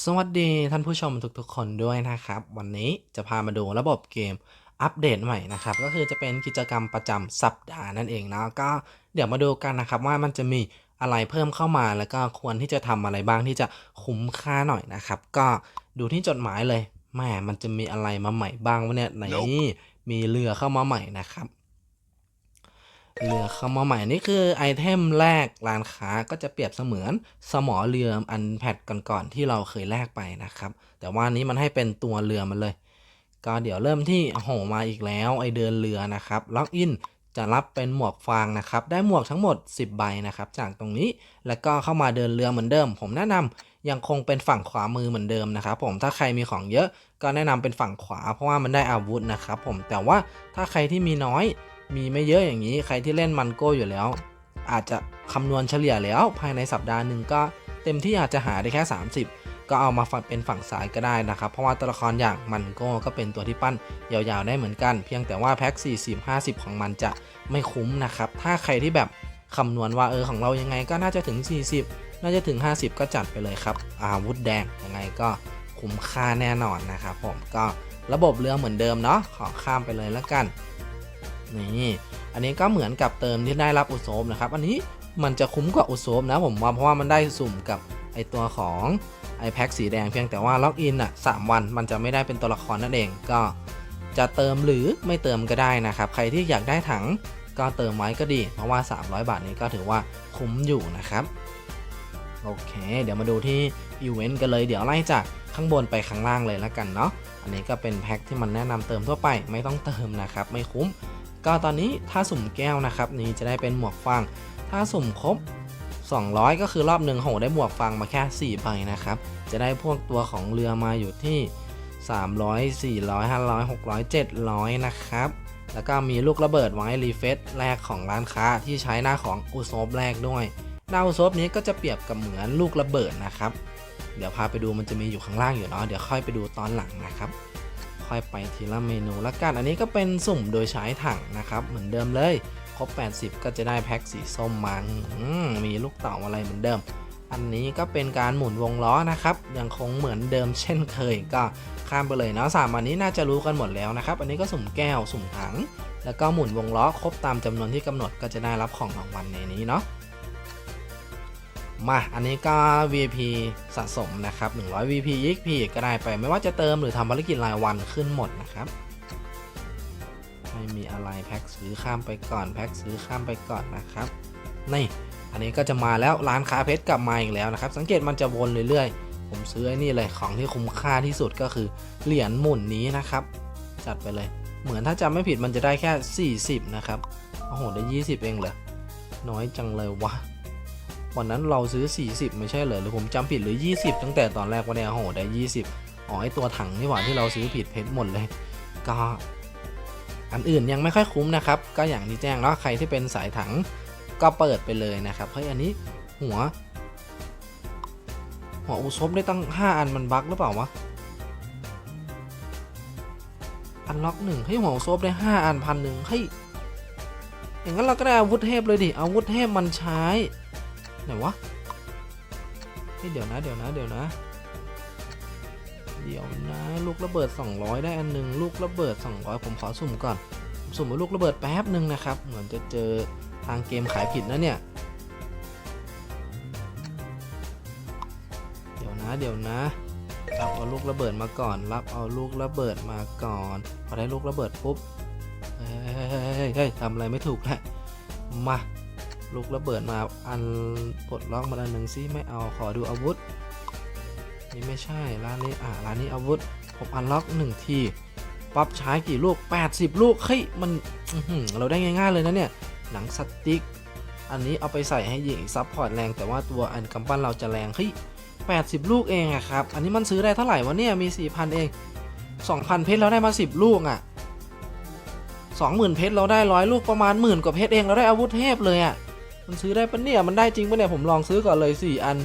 สวัสดีท่านผู้ชมทุกๆคนด้วยนะครับ วันนี้จะพามาดูระบบเกมอัปเดตใหม่นะครับ ก็คือจะเป็นกิจกรรมประจำสัปดาห์นั่นเองนะก็เดี๋ยวมาดูกันนะครับว่ามันจะมีอะไรเพิ่มเข้ามาแล้วก็ควรที่จะทำอะไรบ้างที่จะคุ้มค่าหน่อยนะครับ ก็ดูที่จดหมายเลยแหม่มันจะมีอะไรมาใหม่บ้างวะเนี่ยไหนมีเรือเข้ามาใหม่นะครับ เรือเข้ามาใหม่นี่คือไอเทมแรกร้านค้าก็จะเปรียบเสมือนสมอเรืออันแพทก่อนๆที่เราเคยแลกไปนะครับ แต่ว่านี้มันให้เป็นตัวเรือมันเลย ก็เดี๋ยวเริ่มที่โหมาอีกแล้วไอเดินเรือนะครับล็อกอินจะรับเป็นหมวกฟางนะครับ ได้หมวกทั้งหมด 10 ใบนะครับ จากตรงนี้แล้วก็เข้ามาเดินเรือเหมือนเดิม ผมแนะนำยังคงเป็นฝั่งขวามือเหมือนเดิมนะครับ ผมถ้าใครมีของเยอะก็แนะนำเป็นฝั่งขวา เพราะว่ามันได้อาวุธนะครับ ผมแต่ว่าถ้าใครที่มีน้อย มีไม่เยอะอย่างนี้ ใครที่เล่นมันโก้อยู่แล้ว อาจจะคำนวณเฉลี่ยแล้วภายในสัปดาห์หนึ่งก็เต็มที่อาจจะหาได้แค่ 30 ก็เอามาฝังเป็นฝั่งซ้ายก็ได้นะครับ เพราะว่าตัวละครอย่างมันโก้ก็เป็นตัวที่ปั้นยาวๆได้เหมือนกัน เพียงแต่ว่าแพ็ค40 50 ของมันจะไม่คุ้มนะครับ ถ้าใครที่แบบคำนวณว่าเออของเรายังไงก็น่าจะถึง 40 น่าจะถึง 50 ก็จัดไปเลยครับ อาวุธแดงยังไงก็คุ้มค่าแน่นอนนะครับผมก็ระบบเรือเหมือนเดิมเนาะขอข้ามไปเลยแล้วกัน นี่อันนี้ก็เหมือนกับเติมที่ได้รับอุโซมนะครับ อันนี้มันจะคุ้มกว่าอุโซมนะผมว่าเพราะว่ามันได้สุ่มกับไอตัวของไอแพ็คสีแดงเพียงแต่ว่าล็อกอินอะสวันมันจะไม่ได้เป็นตัวละครนั่นเองก็จะเติมหรือไม่เติมก็ได้นะครับ ใครที่อยากได้ถังก็เติมไว้ก็ดี เพราะว่า 300 บาทนี้ก็ถือว่าคุ้มอยู่นะครับโอเค เดี๋ยวมาดูที่อีเวนต์กันเลยเดี๋ยวไล่จากข้างบนไปข้างล่างเลยแล้วกันเนาะอันนี้ก็เป็นแพ็คที่มันแนะนำเติมทั่วไปไม่ต้องเติมนะครับ ไม่คุ้ม ก็ตอนนี้ถ้าสุ่มแก้วนะครับนี้จะได้เป็นหมวกฟางถ้าสุ่มครบ 200 ก็คือรอบหนึ่งโหได้หมวกฟางมาแค่4ใบนะครับจะได้พวกตัวของเรือมาอยู่ที่ 300 400 500 600 700 นะครับ แล้วก็มีลูกระเบิดไว้รีเฟซแรกของร้านค้าที่ใช้หน้าของอุซบแรกด้วยหน้าอุซบนี้ก็จะเปรียบกับเหมือนลูกระเบิดนะครับ เดี๋ยวพาไปดูมันจะมีอยู่ข้างล่างอยู่เนาะเดี๋ยวค่อยไปดูตอนหลังนะครับ ค่อยไปทีละเมนูละกันอันนี้ก็เป็นสุ่มโดยใช้ถังนะครับเหมือนเดิมเลย ครบ 80 ก็จะได้แพ็คสีส้มมามมีลูกเต่าอะไรเหมือนเดิม อันนี้ก็เป็นการหมุนวงล้อนะครับยังคงเหมือนเดิมเช่นเคยก็ข้ามไปเลยเนาะสามอันนี้น่าจะรู้กันหมดแล้วนะครับ อันนี้ก็สุ่มแก้วสุ่มถัง แล้วก็หมุนวงล้อครบตามจำนวนที่กำหนดก็จะได้รับของรางวัลในนี้เนาะ มาอันนี้ก็ VIP สะสมนะครับ 100 VP XP ก็ได้ไป ไม่ว่าจะเติมหรือทำภารกิจรายวันขึ้นหมดนะครับ ไม่มีอะไรแพ็คซื้อข้ามไปก่อนแพ็คซื้อข้ามไปก่อนนะครับ นี่ อันนี้ก็จะมาแล้วร้านค้าเพชรกลับมาอีกแล้วนะครับ สังเกตมันจะวนเรื่อยๆ ผมซื้อไอ้นี่เลยของที่คุ้มค่าที่สุดก็คือเหรียญหมุนนี้นะครับ จัดไปเลย เหมือนถ้าจำไม่ผิดมันจะได้แค่ 40 นะครับ โอ้โหได้ 20 เองเลยน้อยจังเลยวะ วันนั้นเราซื้อ 40 ไม่ใช่เหรอหรือผมจำผิดหรือ 20 ตั้งแต่ตอนแรกว่าเนี่ยโอ้โหได้ 20อ๋อไอตัวถังนี่หว่าที่เราซื้อผิดเพชรหมดเลย ก็อันอื่นยังไม่ค่อยคุ้มนะครับ ก็อย่างที่แจ้งเนาะใครที่เป็นสายถังก็เปิดไปเลยนะครับเฮ้ยอันนี้หัว หัวอุซบได้ตั้ง 5 อันมันบั๊กหรือเปล่าวะอันล็อกหนึ่งให้ยหัวอุซบได้ 5 อันพันหนึ่งเฮ้ยอย่างนั้นเราก็ได้อาวุธเทพเลยดิอาวุธเทพมันใช้ ไหนวะเฮ้เดี๋ยวนะ เดี๋ยวนะ เดี๋ยวนะ เดี๋ยวนะ ลูกระเบิด 200 ได้อันหนึ่งลูกระเบิด 200 ผมขอสุ่มก่อน สุ่มว่าลูกระเบิดแป๊บหนึ่งนะครับ เหมือนจะเจอทางเกมขายผิดนะเนี่ย เดี๋ยวนะ เดี๋ยวนะรับเอาลูกระเบิดมาก่อน รับเอาลูกระเบิดมาก่อน พอได้ลูกระเบิดปุ๊บ เฮ้ยเฮ้ยเฮ้ยเฮ้ยเฮ้ยทำอะไรไม่ถูกแหละ มา ลูกระเบิดมาอันปลดล็อกมาอันหนึ่งซิไม่เอาขอดูอาวุธ นี่ไม่ใช่ร้านนี้อ่าร้านนี้อาวุธผมอันล็อกหนึ่งทีปั๊บใช้กี่ลูก 80 ลูกเฮ้ยมันเราได้ง่ายๆเลยนะเนี่ย หนังสติ๊ก อันนี้เอาไปใส่ให้ยิงซับพอร์ตแรงแต่ว่าตัวอันกำปั้นเราจะแรงเฮ้ย80 ลูกเองอะครับ อันนี้มันซื้อได้เท่าไหร่วะเนี่ยมี 4,000 เอง 2,000 เพชรเราได้มา 10 ลูกอะ20,000 เพชรเราได้ร้อยลูกประมาณหมื่นกว่าเพชรเองเราได้อาวุธเทพเลยอะ มันซื้อได้ปะเนี่ย มันได้จริงปะเนี่ย ผมลองซื้อก่อนเลย 4 อัน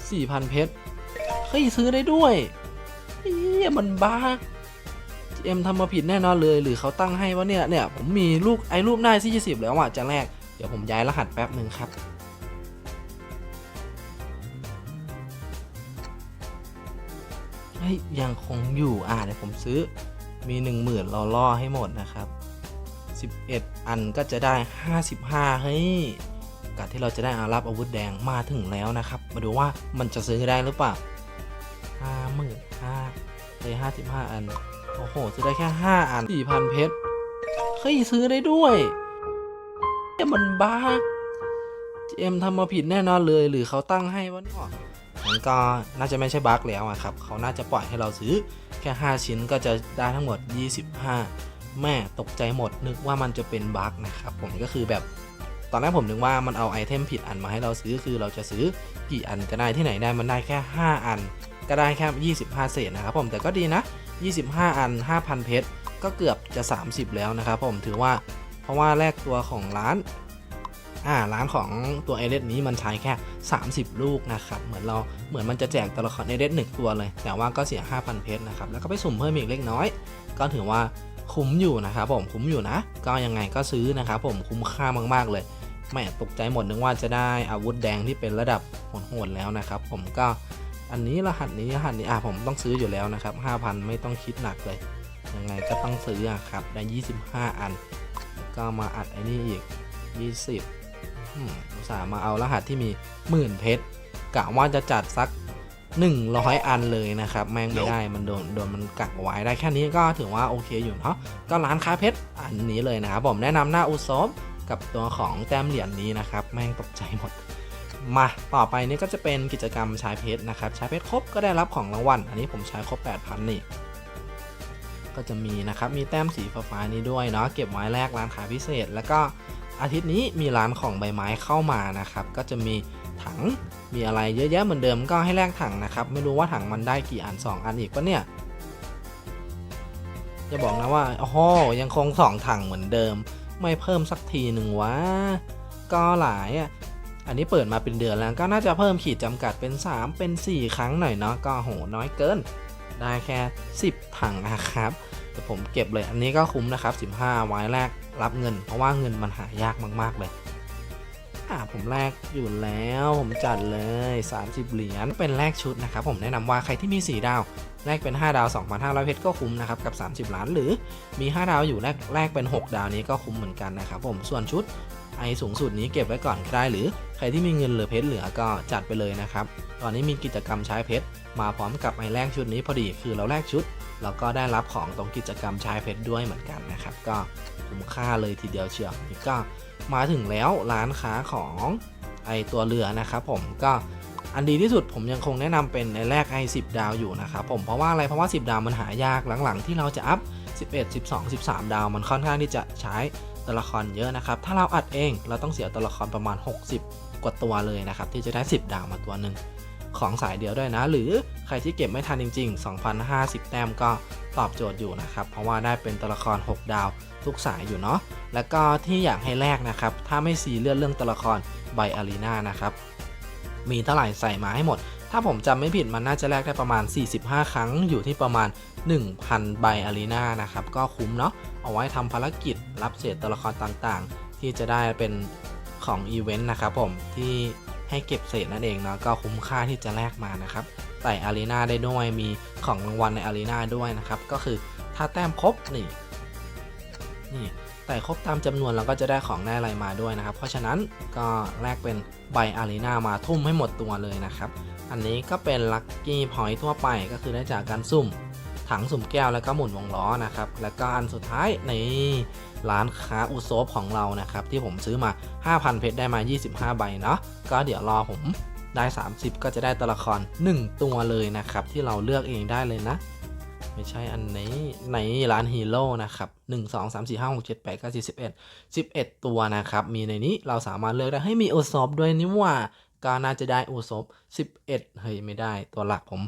4,000 เพชร เฮ้ย ซื้อได้ด้วยเฮ้ยมันบ้าเอ็มทำมาผิดแน่นอนเลย หรือเขาตั้งให้ว่าเนี่ย เนี่ย ผมมีลูกไอ้รูปหน้าที่20แล้วอะจะแรก เดี๋ยวผมย้ายรหัสแป๊บหนึ่งครับ เฮ้ย ยังคงอยู่ อ่าเดี๋ยวผมซื้อ มี1 0,000รอล่อให้หมดนะครับ 11 อันก็จะได้ 55เฮ้ย อกาสที่เราจะได้อารับอาวุธแดงมาถึงแล้วนะครับ มาดูว่ามันจะซื้อได้หรือเปล่า5 5 0 0 0เลย55อัน โอ้โห ซื้อได้แค่5อัน4,000เพชรเฮ้ยซื้อได้ด้วยเนี่ยมันบ้าเอ็มทำมาผิดแน่นอนเลย หรือเขาตั้งให้วะเนี่ยมันก็น่าจะไม่ใช่บั๊กแล้วอะครับ เขาน่าจะปล่อยให้เราซื้อแค่ 5 ชิ้นก็จะได้ทั้งหมด 25 แม่ตกใจหมดนึกว่ามันจะเป็นบั๊กนะครับ ผมก็คือแบบ อนแรกผมนึกว่ามันเอาไอเทมผิดอันมาให้เราซื้อคือเราจะซื้อกี่อันก็ได้ที่ไหนได้มันได้แค่ 5 อัน ก็ได้แค่ 25 เศษนะครับผมแต่ก็ดีนะ 25 อัน 5,000 เพชรก็เกือบจะ 30 แล้วนะครับผมถือว่าเพราะว่าแลกตัวของร้านอ่าร้านของตัวเอเลสนี้มันใช้แค่ 30 ลูกนะครับเหมือนเราเหมือนมันจะแจกตัวละครเอเลสหนึ่งตัวเลย แต่ว่าก็เสีย 5,000 เพชรนะครับแล้วก็ไปสุ่มเพิ่มอีกเล็กน้อย ก็ถือว่าคุ้มอยู่นะครับผมคุ้มอยู่นะ ก็ยังไงก็ซื้อนะครับผมคุ้มค่ามากๆเลย แม่ตกใจหมดนึกว่าจะได้อาวุธแดงที่เป็นระดับโหดๆแล้วนะครับ ผมก็อันนี้รหัสนี้รหัสนี้อะผมต้องซื้ออยู่แล้วนะครับ 5,000 ไม่ต้องคิดหนักเลย ยังไงก็ต้องซื้ออะครับ ได้ 25 อัน ก็มาอัดไอ้นี่อีก 20อืมอุตส่าห์มาเอารหัสที่มีหมื่นเพชรกะว่าจะจัดสัก 100 อันเลยนะครับ แม่งไม่ได้มันโดนโดนมันกักไว้ได้แค่นี้ก็ถือว่าโอเคอยู่เนาะก็ร้านค้าเพชรอันนี้เลยนะครับผมแนะนำหน้าอุซบ กับตัวของแต้มเหรียญนี้นะครับ แม่งตกใจหมด มาต่อไปนี่ก็จะเป็นกิจกรรมใช้เพชรนะครับใช้เพชรครบก็ได้รับของรางวัล อันนี้ผมใช้ครบ 8,000 นี่ ก็จะมีนะครับ มีแต้มสีฟ้านี้ด้วยเนาะเก็บไว้แลกร้านขายพิเศษ แล้วก็อาทิตย์นี้มีร้านของใบไม้เข้ามานะครับ ก็จะมีถังมีอะไรเยอะแยะเหมือนเดิมก็ให้แลกถังนะครับ ไม่รู้ว่าถังมันได้กี่อัน 2 อันอีกปะเนี่ยจะบอกนะว่าโอ้โหยังคง 2 ถังเหมือนเดิม ไม่เพิ่มสักทีหนึ่งวะก็หลายอะอันนี้เปิดมาเป็นเดือนแล้วก็น่าจะเพิ่มขีดจำกัดเป็น 3 เป็น 4 ครั้งหน่อยเนาะก็โหน้อยเกิน ได้แค่ 10 ถังนะครับแต่ผมเก็บเลยอันนี้ก็คุ้มนะครับ 15 ไว้แรกรับเงิน เพราะว่าเงินมันหายากมาก ๆ เลย อ่าผมแลกอยู่แล้วผมจัดเลย 30 เหรียญเป็นแลกชุดนะครับผมแนะนำว่าใครที่มี 4 ดาวแลกเป็น 5 ดาว 2,500 เพชรก็คุ้มนะครับกับ 30 ล้านหรือมี 5 ดาวอยู่แลกแลกเป็น 6 ดาวนี้ก็คุ้มเหมือนกันนะครับผมส่วนชุดไอสูงสุดนี้เก็บไว้ก่อนก็ได้หรือใครที่มีเงินเหลือเพชรเหลือก็จัดไปเลยนะครับตอนนี้มีกิจกรรมใช้เพชรมาพร้อมกับไอแลกชุดนี้พอดีคือเราแลกชุดเราก็ได้รับของตรงกิจกรรมใช้เพชรด้วยเหมือนกันนะครับก็คุ้มค่าเลยทีเดียวเชียวนี่ก็ มาถึงแล้วร้านค้าของไอตัวเรือนะครับผมก็อันดีที่สุดผมยังคงแนะนำเป็นในแรกไอ10 ดาวอยู่นะครับผมเพราะว่าอะไรเพราะว่า 10 ดาวมันหายากหลังๆ ที่เราจะอัพ 11 12 13 ดาวมันค่อนข้างที่จะใช้ตัวละครเยอะนะครับถ้าเราอัดเองเราต้องเสียตัวละครประมาณ 60 กว่าตัวเลยนะครับที่จะได้ 10 ดาวมาตัวหนึ่งของสายเดียวด้วยนะ หรือใครที่เก็บไม่ทันจริง ๆ 2,050 แต้มก็ ตอบโจทย์อยู่นะครับ เพราะว่าได้เป็นตัวละคร 6 ดาวทุกสายอยู่เนาะ แล้วก็ที่อยากให้แลกนะครับ ถ้าไม่ซีเรียสเรื่องตัวละครไบอารีนานะครับ มีเท่าไหร่ใส่มาให้หมด ถ้าผมจำไม่ผิดมันน่าจะแลกได้ประมาณ 45 ครั้งอยู่ที่ประมาณ 1,000 ใบอารีนานะครับ ก็คุ้มเนาะ เอาไว้ทำภารกิจรับเศษตัวละครต่างๆ ที่จะได้เป็นของอีเวนต์นะครับผมที่ให้เก็บเศษนั่นเองเนาะก็คุ้มค่าที่จะแลกมานะครับ ส่อารีนาได้ด้วยมีของรางวัลในอารีนาด้วยนะครับ ก็คือถ้าแต้มครบนี่นี่แต่ครบตามจำนวนเราก็จะได้ของได้อะไรมาด้วยนะครับ เพราะฉะนั้นก็แลกเป็นใบอารีนามาทุ่มให้หมดตัวเลยนะครับ อันนี้ก็เป็นลัคกี้พอยต์ทั่วไปก็คือได้จากการสุ่ม ถังสุ่มแก้วแล้วก็หมุนวงล้อนะครับ แล้วก็อันสุดท้ายในร้านค้าอุโซฟของเรานะครับ ที่ผมซื้อมา 5,000 เพชรได้มา 25 ใบเนาะก็เดี๋ยวรอผม ได้ 30 ก็จะได้ตัวละคร 1 ตัวเลยนะครับ ที่เราเลือกเองได้เลยนะ ไม่ใช่อันนี้ในร้านฮีโร่นะครับ 1 2 3 4 5 6 7 8 9 10 11 11 ตัวนะครับ มีในนี้เราสามารถเลือกได้ให้มีอุซบด้วยนี่ว่าก็น่าจะได้อุซบ11 เฮ้ยไม่ได้ตัวหลักผม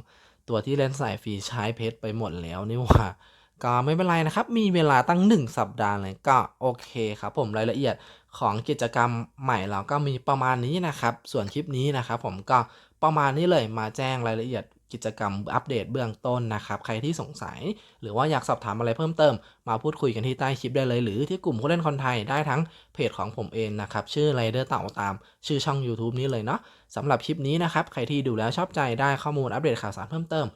ตัวที่เล่นสายฟรีใช้เพชรไปหมดแล้วนี่ว่าก็ไม่เป็นไรนะครับ มีเวลาตั้ง 1 สัปดาห์เลยก็โอเคครับผมรายละเอียด ของกิจกรรมใหม่เราก็มีประมาณนี้นะครับ ส่วนคลิปนี้นะครับผมก็ประมาณนี้เลยมาแจ้งรายละเอียดกิจกรรมอัปเดตเบื้องต้นนะครับ ใครที่สงสัย หรือว่าอยากสอบถามอะไรเพิ่มเติม มาพูดคุยกันที่ใต้คลิปได้เลย หรือที่กลุ่มผู้เล่นคนไทยได้ทั้งเพจของผมเองนะครับ ชื่อไรเดอร์เต่าตาม ชื่อช่อง YouTube นี้เลยเนาะสำหรับคลิปนี้นะครับ ใครที่ดูแล้วชอบใจได้ข้อมูลอัปเดตข่าวสารเพิ่มเติม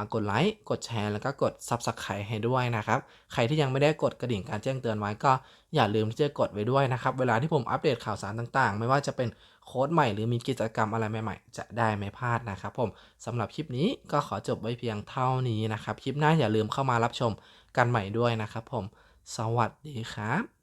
ากกดไลค์ กดแชร์ แล้วก็กด Subscribe ให้ด้วยนะครับ ใครที่ยังไม่ได้กดกระดิ่งการแจ้งเตือนไว้ก็อย่าลืมที่จะกดไว้ด้วยนะครับ เวลาที่ผมอัปเดตข่าวสารต่างๆ ไม่ว่าจะเป็นโค้ดใหม่หรือมีกิจกรรมอะไรใหม่ๆ จะได้ไม่พลาดนะครับผมสำหรับคลิปนี้ก็ขอจบไว้เพียงเท่านี้นะครับ คลิปหน้าอย่าลืมเข้ามารับชมกันใหม่ด้วยนะครับผม สวัสดีครับ